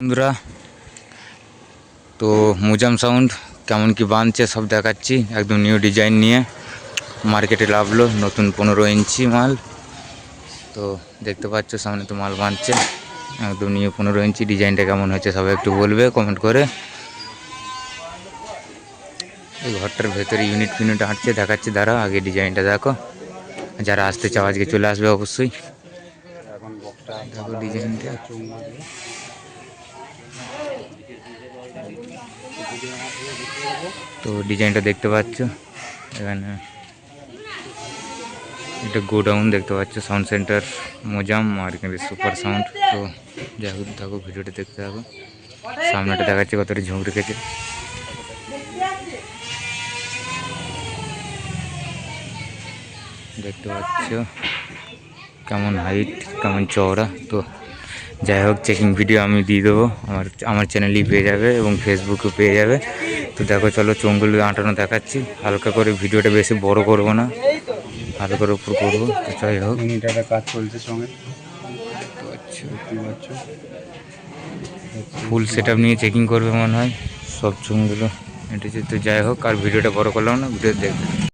বন্ধুরা, তো মুজাম সাউন্ড কেমন কি বানছে সব দেখাচ্ছি। একদম নিউ ডিজাইন নিয়ে মার্কেটে লাভলো নতুন পনেরো ইঞ্চি মাল। তো দেখতে পাচ্ছ সামনে তো মাল বানছে। একদম নিউ পনেরো ইঞ্চি ডিজাইনটা কেমন হয়েছে সবাই একটু বলবে কমেন্ট করে। এই ঘরটার ভেতরে ইউনিট ফিউনিট হাঁটছে দেখাচ্ছে, দাঁড়া, আগে ডিজাইনটা দেখো। যারা আসতে চাও আজকে চলে আসবে অবশ্যই। দেখো ডিজাইনটা তো ডিজাইনটা দেখতে পাচ্ছ? এখানে এটা গোডাউন দেখতে পাচ্ছ সাউন্ড সেন্টার মোজাম আর এখানে সুপার সাউন্ড তো যাই হোক থাকো ভিডিওটা দেখতে থাকো। সামনেটা দেখাচ্ছে কতটা ঝুঁক রেখেছে। দেখতে পাচ্ছ, কেমন হাইট কেমন চওড়া। তো যাই হোক চেকিং ভিডিও আমি দিয়ে দেবো। আমার আমার চ্যানেলেই পেয়ে যাবে এবং ফেসবুকে পেয়ে যাবে। তো দেখো চলো চোঙগুলো আঁটানো দেখাচ্ছি। হালকা করে ভিডিওটা বেশি বড় করব না। হালকা করে উপর করব। তো যাই হোক। মিটারে কাজ চলছে সঙ্গে। আচ্ছা। ফুল সেট নিয়ে চেকিং করবে মনে হয়। সব চুমগুলো এটা তো যাই হোক আর ভিডিওটা বড় করলাম না ভিডিও দেখবে।